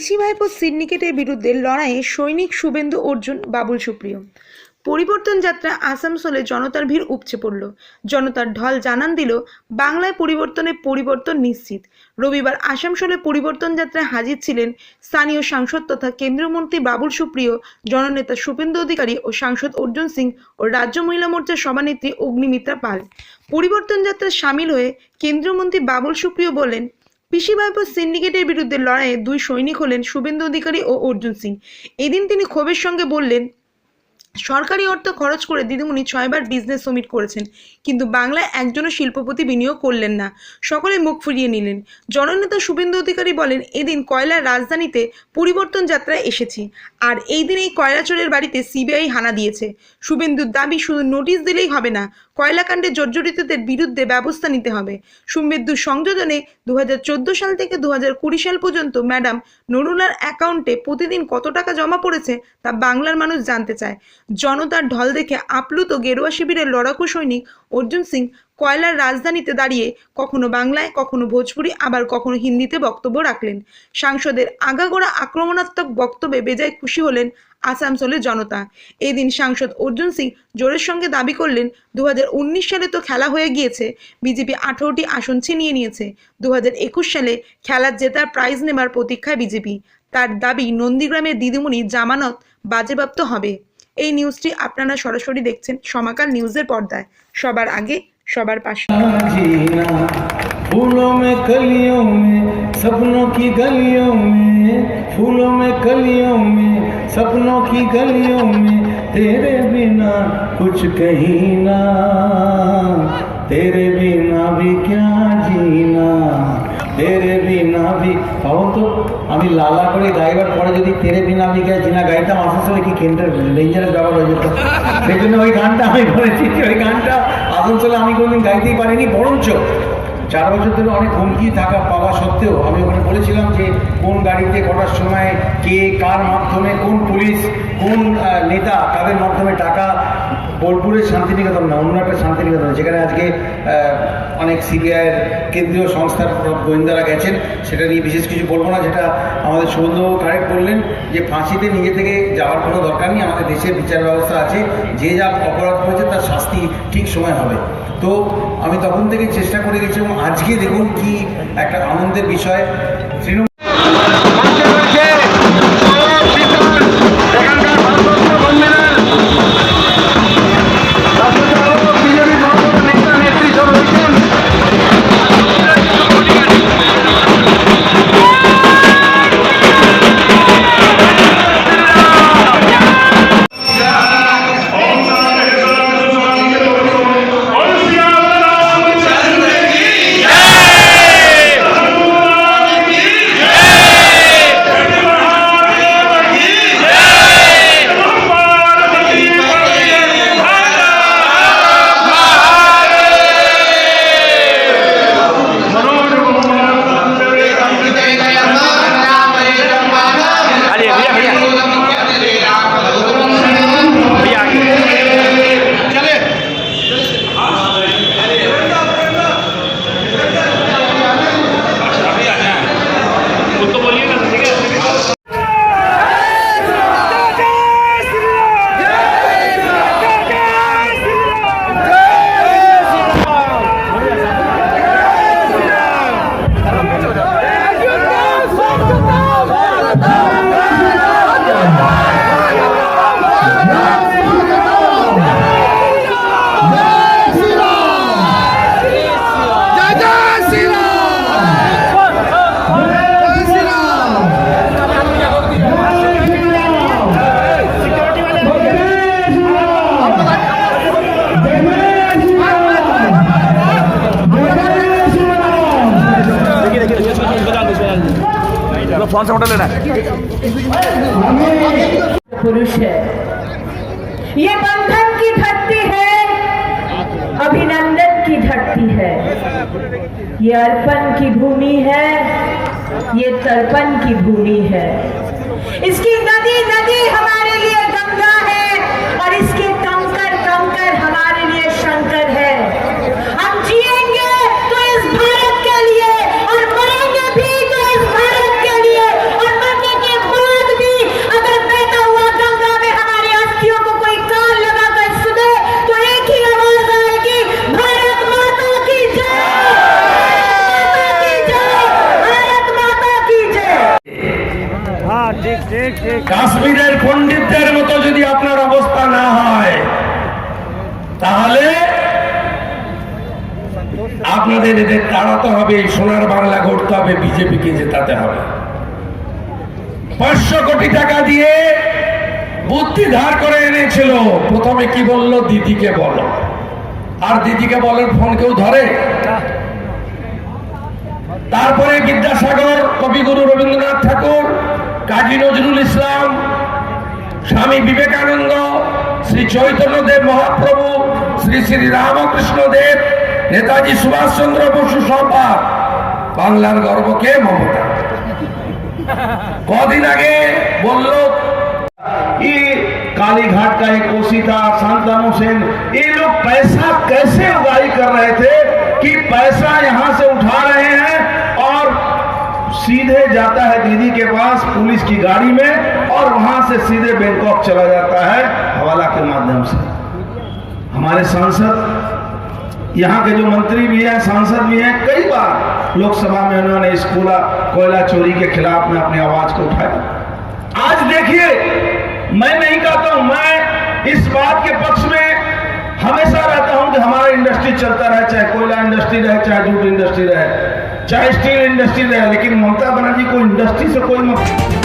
পিসি ভাইপো সিন্ডিকেটের বিরুদ্ধে লড়াইয়ে সৈনিক শুভেন্দু অর্জুন, বাবুল সুপ্রিয়। পরিবর্তন যাত্রা আসানসোলে জনতার ভিড় উপচে পড়ল। জনতার ঢল জানান দিল, বাংলায় পরিবর্তনে পরিবর্তন নিশ্চিত। রবিবার আসানসোলে পরিবর্তন যাত্রায় হাজির ছিলেন স্থানীয় সাংসদ তথা কেন্দ্রীয় মন্ত্রী বাবুল সুপ্রিয়, জননেতা শুভেন্দু অধিকারী ও সাংসদ অর্জুন সিং ও রাজ্য মহিলা মোর্চার সভানেত্রী অগ্নিমিত্রা পাল। পরিবর্তন যাত্রায় সামিল হয়ে কেন্দ্রীয় মন্ত্রী বাবুল সুপ্রিয় বলেন পিসি ভাইপো সিন্ডিকেটের বিরুদ্ধে লড়াইয়ে দুই সৈনিক হলেন শুভেন্দু অধিকারী ও অর্জুন সিং। এদিন তিনি ক্ষোভের সঙ্গে বললেন সরকারি অর্থ খরচ করে দিদিমণি ছয়বার বিজনেস সমিট করেছেন, কিন্তু বাংলায় একজনও শিল্পপতি বিনিয়োগ করলেন না। সকলে মুখ ফিরিয়ে নিলেন। জননেতা শুভেন্দু অধিকারী বলেন, এদিন কয়লার রাজধানীতে পরিবর্তন যাত্রায় এসেছি। আর এই দিন এই কয়লাচোরের বাড়িতে সিবিআই হানা দিয়েছে। শুভেন্দুর দাবি শুধু নোটিশ দিলেই হবে না, কয়লাকাণ্ডে জর্জরিতদের বিরুদ্ধে ব্যবস্থা নিতে হবে। শুভেন্দুর সংযোজনে দু হাজার চোদ্দ সাল থেকে দু হাজার কুড়ি সাল পর্যন্ত ম্যাডাম নরুলার অ্যাকাউন্টে প্রতিদিন কত টাকা জমা পড়েছে তা বাংলার মানুষ জানতে চায়। জনতার ঢল দেখে আপ্লুত গেরুয়া শিবিরের লড়াকু সৈনিক অর্জুন সিং কয়লার রাজধানীতে দাঁড়িয়ে কখনো বাংলায়, কখনো ভোজপুরি, আবার কখনো হিন্দিতে বক্তব্য রাখলেন। সাংসদের আগাগোড়া আক্রমণাত্মক বক্তব্যে বেজায় খুশি হলেন আসানসোলের জনতা। এদিন সাংসদ অর্জুন সিং জোরের সঙ্গে দাবি করলেন দু হাজার উনিশ সালে তো খেলা হয়ে গিয়েছে, বিজেপি আঠারোটি আসন ছিনিয়ে নিয়েছে। দু হাজার একুশ সালে খেলার জেতার প্রাইজ নেবার প্রতীক্ষায় বিজেপি। তার দাবি নন্দীগ্রামের দিদিমণি জামানত বাজেপ্রাপ্ত হবে। এই নিউজটি আপনারা সরাসরি দেখছেন সমাকাল নিউজের পর্দায় সবার আগে সবার পাশে जीना फूलों में कलियों में सपनों की गलियों में फूलों में कलियों में सपनों की गलियों में तेरे बिना कुछ कहीं ना तेरे बिना भी क्या जीना তেরে বিনা ভি তখন তো আমি লালা করে গাইবার পরে যদি তেরে বিনা ভি কে জিনা গাইতাম আসানসোলে কি কেন্দ্রের ডেঞ্জারাস ব্যাপার হয়ে যেত? সেই জন্য ওই গানটা আমি বলেছি ওই গানটা আসানসোলে আমি কোনোদিন গাইতেই পারিনি, বরঞ্চ চার বছর ধরে অনেক হুমকি থাকা পাওয়া সত্ত্বেও আমি ওখানে বলেছিলাম যে কোন গাড়িতে কটার সময় কে কার মাধ্যমে কোন পুলিশ, কোন নেতা কাদের মাধ্যমে টাকা বোলপুরের শান্তিনিকেতন না, অন্য একটা শান্তিনিকেতন, যেখানে আজকে অনেক সিবিআইয়ের কেন্দ্রীয় সংস্থার গোয়েন্দারা গেছেন, সেটা নিয়ে বিশেষ কিছু বলব না, যেটা আমাদের সৌন্দর্য কারেক্ট বললেন, যে ফাঁসিতে নিজে থেকে যাওয়ার কোনো দরকার নেই, আমাদের দেশের বিচার ব্যবস্থা আছে, যে যা অপরাধ করেছে তার শাস্তি ঠিক সময় হবে। তো আমি তখন থেকে চেষ্টা করে গেছি, এবং আজকে দেখুন কি একটা আনন্দের বিষয়, তৃণমূল फ़ोन से उठा लेना पुरुष है। ये बंधन की धरती है, अभिनंदन की धरती है। ये अर्पण की भूमि है, ये तर्पण की भूमि है। इसकी नदी नदी हमारे আপনাদের এদের তাড়াতে হবে, সোনার বাংলা করতে হবে, বিজেপিকে জেতাতে হবে। পাঁচশো কোটি টাকা দিয়ে বুদ্ধি ধার করে এনেছিল। প্রথমে কি বলল? দিদিকে বলো। আর দিদিকে বলেন ফোন কেউ ধরে? তারপরে বিদ্যাসাগর, কবিগুরু রবীন্দ্রনাথ ঠাকুর, কাজী নজরুল ইসলাম, স্বামী বিবেকানন্দ, শ্রী চৈতন্যদেব মহাপ্রভু, শ্রী শ্রী রামকৃষ্ণ দেব নেতাজি সুভাষচন্দ্র বসু সভা বাংলার গর্বকে মমতা কদিন আগে বলল ये काली घाट का एक कोसी था शांतनु सेन ये लोग पैसा कैसे उगाई कर रहे थे कि पैसा यहाँ से उठा रहे हैं और सीधे जाता है दीदी के पास पुलिस की गाड़ी में और वहां से सीधे बैंकॉक चला जाता है हवाला के माध्यम से हमारे सांसद यहाँ के जो मंत्री भी हैं, सांसद भी हैं, कई बार लोकसभा में उन्होंने इस कोला, कोयला चोरी के खिलाफ में अपनी आवाज़ को उठाया। आज देखिए, मैं नहीं कहता हूँ, मैं इस बात के पक्ष में हमेशा रहता हूँ कि हमारा इंडस्ट्री चलता रहे, चाहे कोयला इंडस्ट्री रहे, चाहे जूट इंडस्ट्री रहे, चाहे स्टील इंडस्ट्री रहे, लेकिन ममता बनर्जी को इंडस्ट्री से कोई मतलब